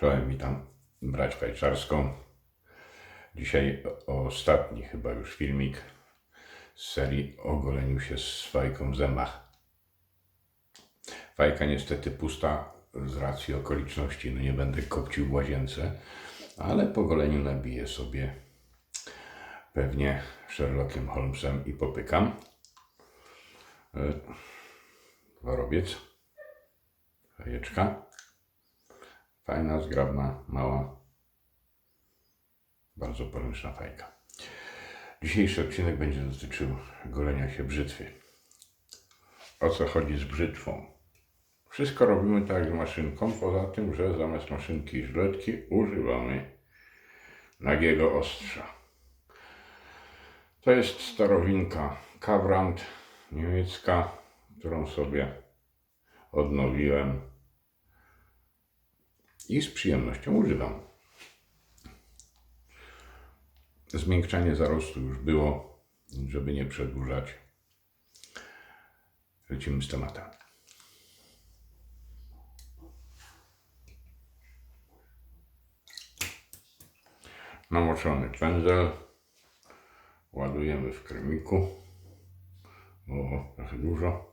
Czołem, witam. Brać Fajczarską. Dzisiaj ostatni chyba już filmik z serii o goleniu się z fajką w zębach. Fajka niestety pusta z racji okoliczności. No nie będę kopcił w łazience, ale po goleniu nabiję sobie pewnie Sherlockiem Holmesem i popykam. E, Warobiec. Fajeczka. Fajna, zgrabna, mała. Bardzo poręczna fajka. Dzisiejszy odcinek będzie dotyczył golenia się brzytwy. O co chodzi z brzytwą? Wszystko robimy tak z maszynką, poza tym, że zamiast maszynki i żyletki używamy nagiego ostrza. To jest starowinka Kabrand niemiecka, którą sobie odnowiłem i z przyjemnością używam. Zmiękczanie zarostu już było, żeby nie przedłużać. Lecimy z tematem. Namoczony pędzel ładujemy w kremiku. O, trochę dużo.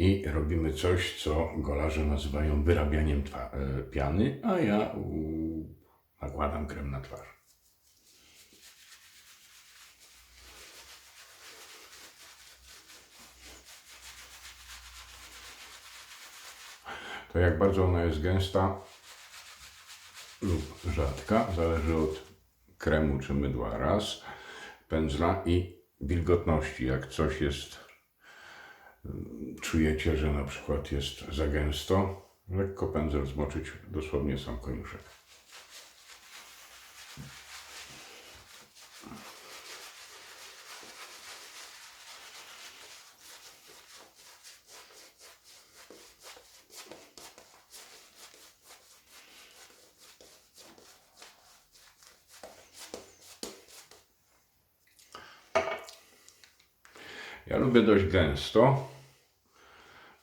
I robimy coś, co golarze nazywają wyrabianiem e, piany, a ja nakładam krem na twarz. To jak bardzo ona jest gęsta lub rzadka, zależy od kremu czy mydła raz, pędzla i wilgotności. Jak coś jest czujecie, że na przykład jest za gęsto, lekko pędzel zmoczyć dosłownie sam koniuszek. Ja lubię dość gęsto,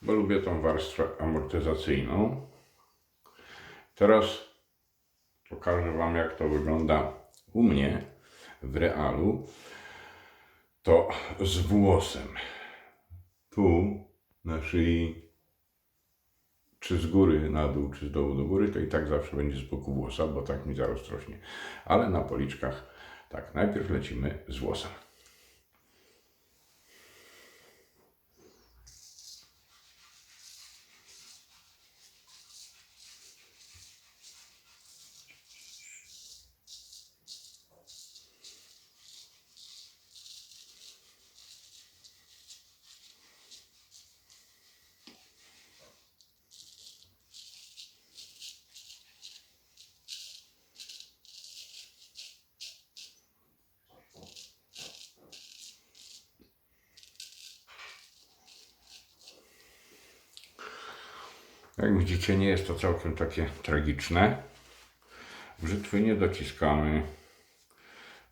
bo lubię tą warstwę amortyzacyjną. Teraz pokażę Wam, jak to wygląda u mnie w realu. To z włosem. Tu na szyi, czy z góry na dół, czy z dołu do góry, to i tak zawsze będzie z boku włosa, bo tak mi zaraz rośnie. Ale na policzkach, tak, najpierw lecimy z włosem. Jak widzicie, nie jest to całkiem takie tragiczne. Brzytwy nie dociskamy,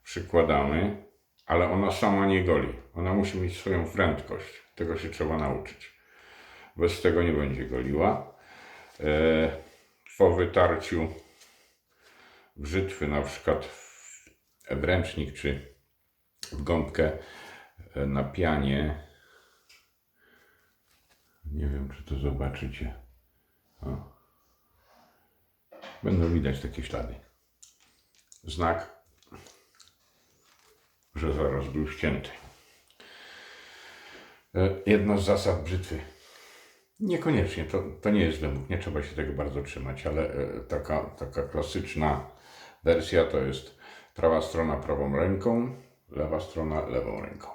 przykładamy, ale ona sama nie goli. Ona musi mieć swoją prędkość. Tego się trzeba nauczyć. Bez tego nie będzie goliła. E, po wytarciu brzytwy, na przykład w ręcznik czy w gąbkę e, na pianie, nie wiem, czy to zobaczycie. O. Będą widać takie ślady. Znak, że zaraz był ścięty. E, Jedna z zasad brzytwy. Niekoniecznie, to, to nie jest wymóg, nie trzeba się tego bardzo trzymać, ale e, taka, taka klasyczna wersja to jest prawa strona prawą ręką, lewa strona lewą ręką.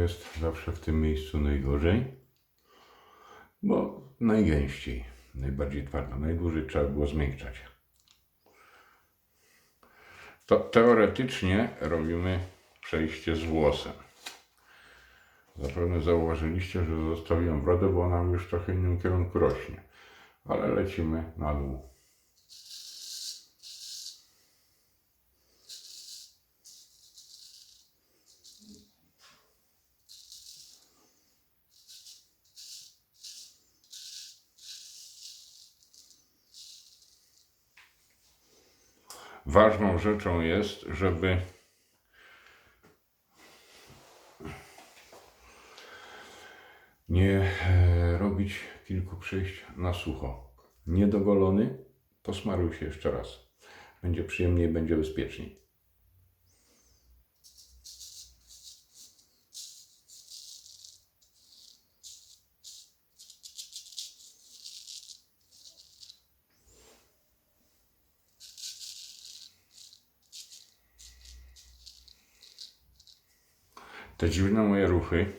Jest zawsze w tym miejscu najgorzej, bo najgęściej, najbardziej twardo, najdłużej trzeba było zmiękczać. To teoretycznie robimy przejście z włosem. Zapewne zauważyliście, że zostawiłem brodę, bo ona już w trochę innym kierunku rośnie. Ale lecimy na dół. Ważną rzeczą jest, żeby nie e, robić kilku przejść na sucho. Niedogolony, posmaruj się jeszcze raz. Będzie przyjemniej, będzie bezpieczniej. Te dziwne moje ruchy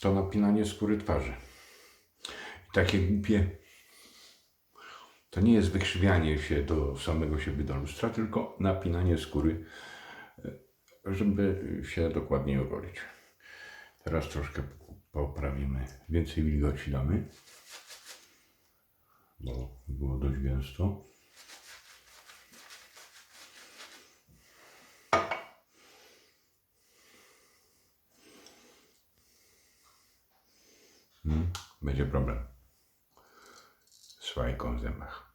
to napinanie skóry twarzy. I takie głupie. To nie jest wykrzywianie się do samego siebie do lustra, tylko napinanie skóry, żeby się dokładniej ogolić. Teraz troszkę poprawimy. Więcej wilgoci damy, bo było dość gęsto. Będzie problem z fajką w zębach.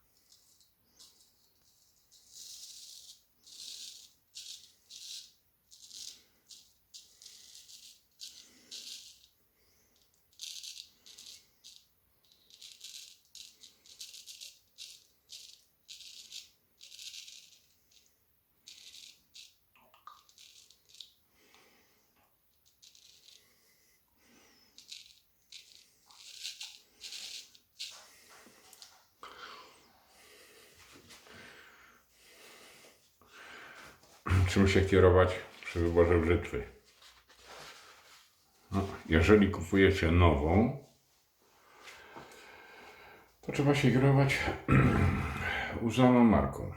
Czym się kierować przy wyborze brzytwy? No, jeżeli kupujecie nową, to trzeba się kierować uznaną marką.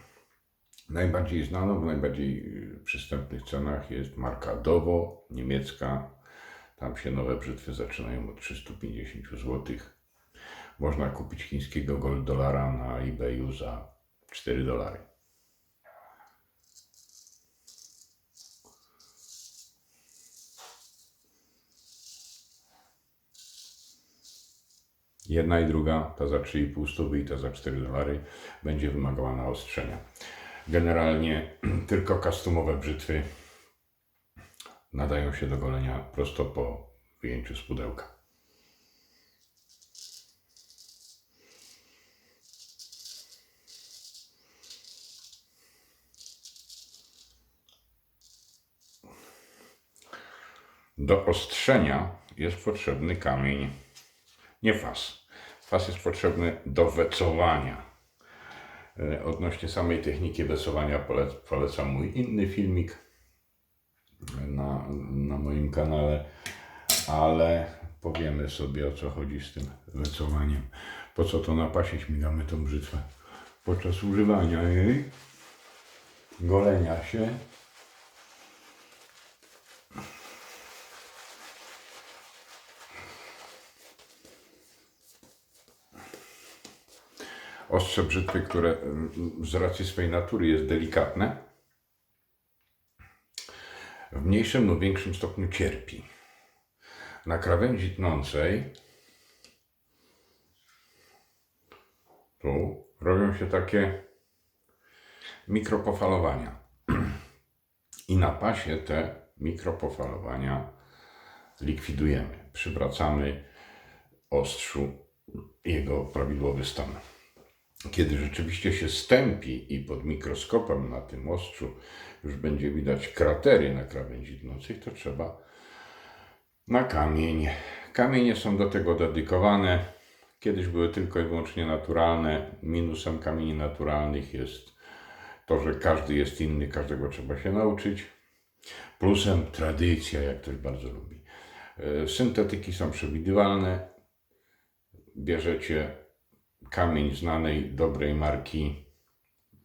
Najbardziej znaną, w najbardziej y, przystępnych cenach jest marka Dowo, niemiecka. Tam się nowe brzytwy zaczynają od 350 zł. Można kupić chińskiego gold dolara na eBayu za 4 dolary. Jedna i druga, ta za 3,5 stówy i ta za 4 dolary, będzie wymagała naostrzenia. Generalnie tylko customowe brzytwy nadają się do golenia prosto po wyjęciu z pudełka. Do ostrzenia jest potrzebny kamień, nie fas. Fas jest potrzebny do wecowania. E, Odnośnie samej techniki wecowania polec polecam mój inny filmik na, na moim kanale, ale powiemy sobie o co chodzi z tym wecowaniem. Po co to na pasie śmigamy tą brzytwę? Podczas używania jej, golenia się, ostrze brzytwy, które mm, z racji swojej natury jest delikatne, w mniejszym lub większym stopniu cierpi. Na krawędzi tnącej tu robią się takie mikropofalowania. I na pasie te mikropofalowania likwidujemy. Przywracamy ostrzu jego prawidłowy stan kiedy rzeczywiście się stępi i pod mikroskopem na tym ostrzu już będzie widać kratery na krawędzi dnących, to trzeba na kamień. Kamienie są do tego dedykowane. Kiedyś były tylko i wyłącznie naturalne. Minusem kamieni naturalnych jest to, że każdy jest inny, każdego trzeba się nauczyć. Plusem tradycja, jak ktoś bardzo lubi. E, Syntetyki są przewidywalne. Bierzecie kamień znanej, dobrej marki.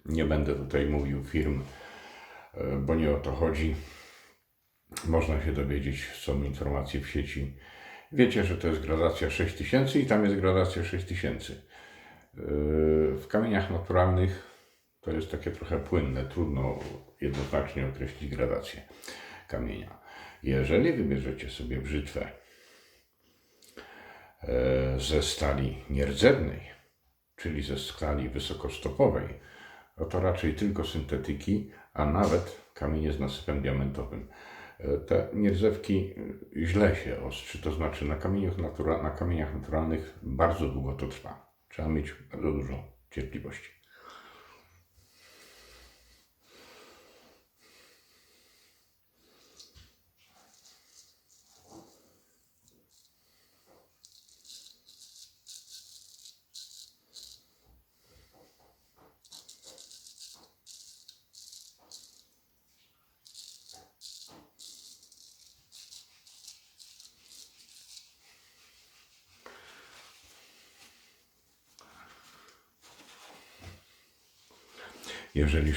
Nie będę tutaj mówił firm, e, bo nie o to chodzi. Można się dowiedzieć, są informacje w sieci. Wiecie, że to jest gradacja 6000 i tam jest gradacja 6000. Yy, W kamieniach naturalnych to jest takie trochę płynne, trudno jednoznacznie określić gradację kamienia. Jeżeli wybierzecie sobie brzytwę e, ze stali nierdzewnej, czyli ze stali wysokostopowej, no to raczej tylko syntetyki, a nawet kamienie z nasypem diamentowym. E, Te nierdzewki e, źle się ostrzy, to znaczy na kamieniach, natura- na kamieniach naturalnych bardzo długo to trwa. Trzeba mieć bardzo dużo cierpliwości.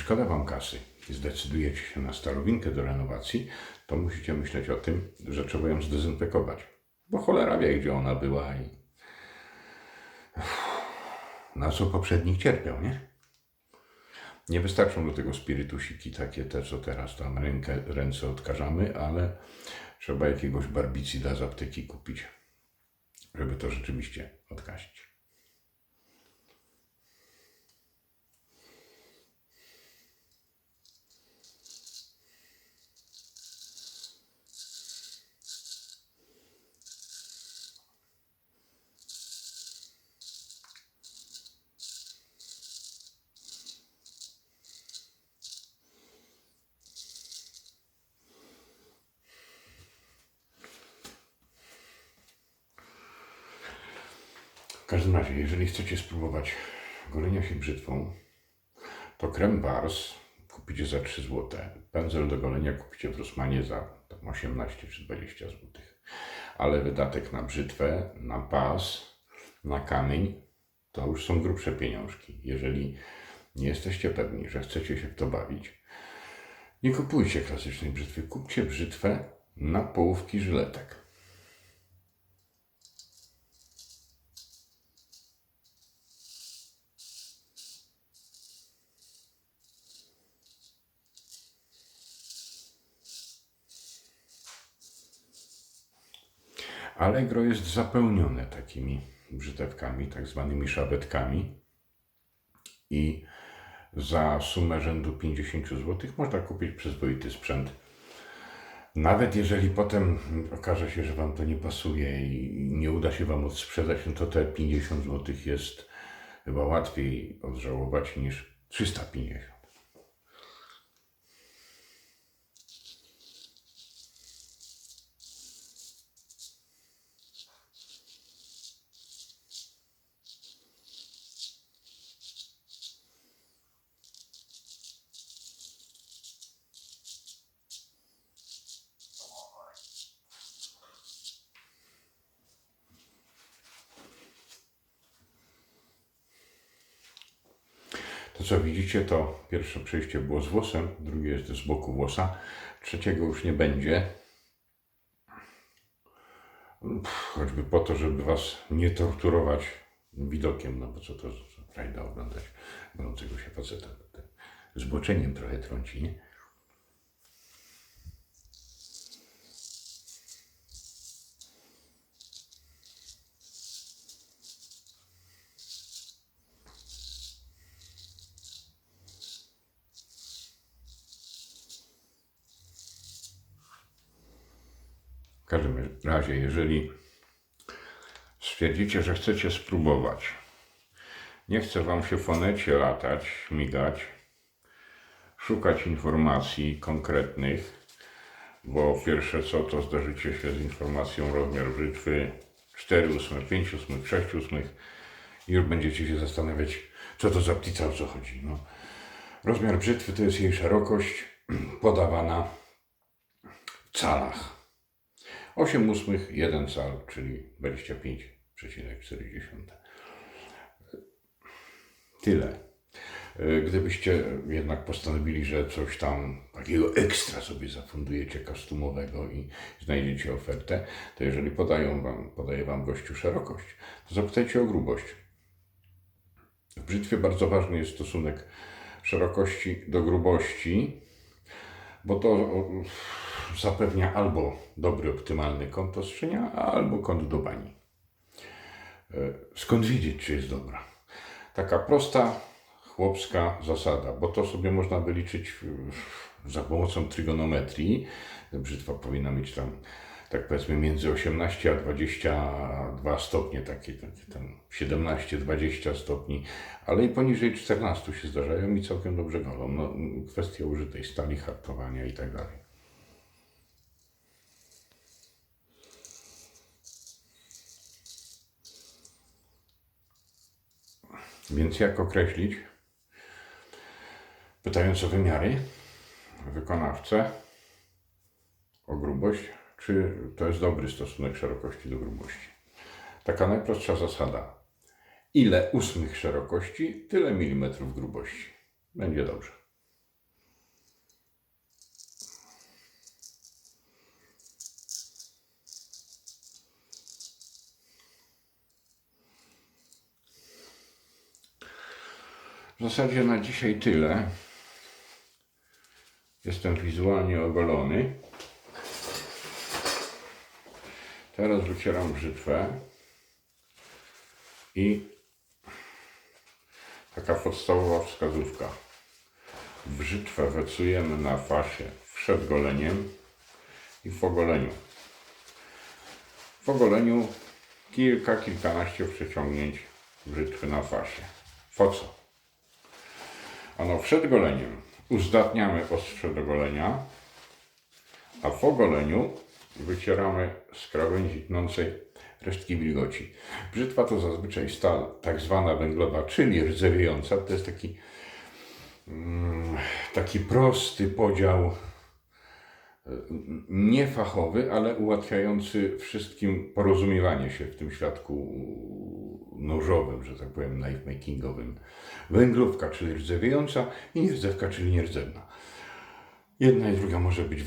Szkoda Wam kasy i zdecydujecie się na starowinkę do renowacji, to musicie myśleć o tym, że trzeba ją zdezynfekować. Bo cholera wie, gdzie ona była i na co poprzednik cierpiał, nie? Nie wystarczą do tego spirytusiki takie te, co teraz tam rękę, ręce odkażamy, ale trzeba jakiegoś barbicida z apteki kupić, żeby to rzeczywiście odkazić. Każdym razie, jeżeli chcecie spróbować golenia się brzytwą, to krem Bars kupicie za 3 zł. Pędzel do golenia kupicie w Rossmanie za tam 18 czy 20 zł. Ale wydatek na brzytwę, na pas, na kamień to już są grubsze pieniążki. Jeżeli nie jesteście pewni, że chcecie się w to bawić, nie kupujcie klasycznej brzytwy. Kupcie brzytwę na połówki żyletek. Allegro jest zapełnione takimi brzytewkami, tak zwanymi szabetkami. I za sumę rzędu 50 zł można kupić przyzwoity sprzęt. Nawet jeżeli potem okaże się, że Wam to nie pasuje i nie uda się Wam odsprzedać, no to te 50 zł jest chyba łatwiej odżałować niż 350. Widzicie, to pierwsze przejście było z włosem, drugie jest z boku włosa, trzeciego już nie będzie. Choćby po to, żeby was nie torturować widokiem, no bo co to za frajda oglądać golącego się faceta. To Zboczeniem trochę trąci, nie? W każdym razie, jeżeli stwierdzicie, że chcecie spróbować, nie chce Wam się w onecie latać, śmigać, szukać informacji konkretnych, bo pierwsze co, to zdarzycie się z informacją rozmiar brzytwy 4 ósme, 5 ósmych, 6 ósmych i już będziecie się zastanawiać, co to za ptica, o co chodzi. No. Rozmiar brzytwy to jest jej szerokość podawana w calach. 8 ósmych, 1 cal, czyli 25,4. Tyle. E, Gdybyście jednak postanowili, że coś tam takiego ekstra sobie zafundujecie customowego i znajdziecie ofertę, to jeżeli podają wam, podaje wam gościu szerokość, to zapytajcie o grubość. W brzytwie bardzo ważny jest stosunek szerokości do grubości, bo to zapewnia albo dobry, optymalny kąt ostrzenia, albo kąt do bani. E, Skąd wiedzieć, czy jest dobra? Taka prosta, chłopska zasada, bo to sobie można wyliczyć za pomocą trygonometrii. Brzytwa powinna mieć tam, tak powiedzmy, między 18 a 22 stopnie, takie, takie tam 17-20 stopni, ale i poniżej 14 się zdarzają i całkiem dobrze golą. No, kwestia użytej stali, hartowania i tak dalej. Więc jak określić, pytając o wymiary, wykonawcę o grubość, czy to jest dobry stosunek szerokości do grubości? Taka najprostsza zasada. Ile ósmych szerokości, tyle milimetrów grubości. Będzie dobrze. W zasadzie na dzisiaj tyle. Jestem wizualnie ogolony. Teraz wycieram brzytwę i taka podstawowa wskazówka. Brzytwę wecujemy na fasie przed goleniem i w ogoleniu. W ogoleniu kilka, kilkanaście przeciągnięć brzytwy na fasie. Po co? Ano przed goleniem uzdatniamy ostrze do golenia, a po goleniu wycieramy z krawędzi tnącej resztki wilgoci. Brzytwa to zazwyczaj stal tak zwana węglowa, czyli rdzewiejąca. To jest taki, mm, taki prosty podział e, niefachowy, ale ułatwiający wszystkim porozumiewanie się w tym świadku nożowym, że tak powiem, knife makingowym. Węglówka, czyli rdzewiejąca i nierdzewka, czyli nierdzewna. Jedna i druga może być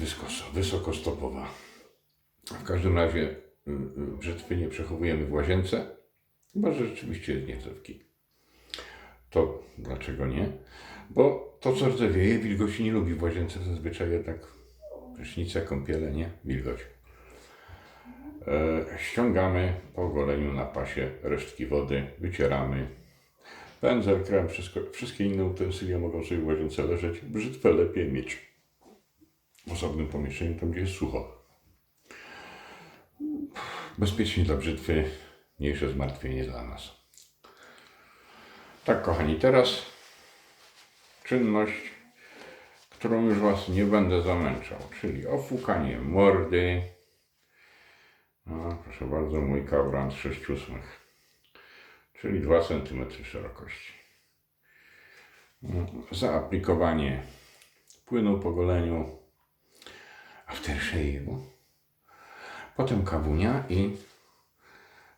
wysokostopowa. W każdym razie y, y, brzytwy nie przechowujemy w łazience, chyba że rzeczywiście jest nierdzewki. To dlaczego nie? Bo to, co rdzewieje, wilgoci nie lubi w łazience zazwyczaj jednak prysznice, kąpiele, nie? Wilgoć. E, ściągamy po goleniu na pasie resztki wody, wycieramy. Pędzel, krem, wszystko, wszystkie inne utensylia mogą sobie w łazience leżeć. Brzytwę lepiej mieć w osobnym pomieszczeniu, tam gdzie jest sucho. Bezpiecznie dla brzytwy, mniejsze zmartwienie dla nas. Tak, kochani, teraz czynność, którą już Was nie będę zamęczał, czyli ofukanie mordy. No, proszę bardzo, mój kabrant 6 ósmych, czyli 2 cm szerokości. No, Zaaplikowanie płynu po goleniu aftershave'u. Potem kawunia i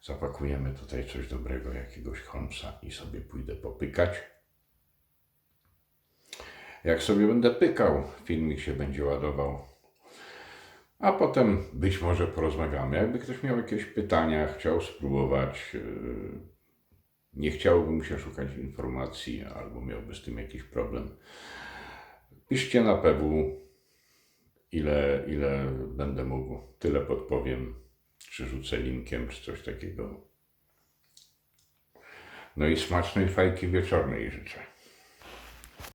zapakujemy tutaj coś dobrego, jakiegoś Holmesa i sobie pójdę popykać. Jak sobie będę pykał, filmik się będzie ładował. A potem być może porozmawiamy. Jakby ktoś miał jakieś pytania, chciał spróbować, yy, nie chciałby się szukać informacji, albo miałby z tym jakiś problem, piszcie na PW, ile, ile będę mógł. Tyle podpowiem, czy rzucę linkiem, czy coś takiego. No i smacznej fajki wieczornej życzę.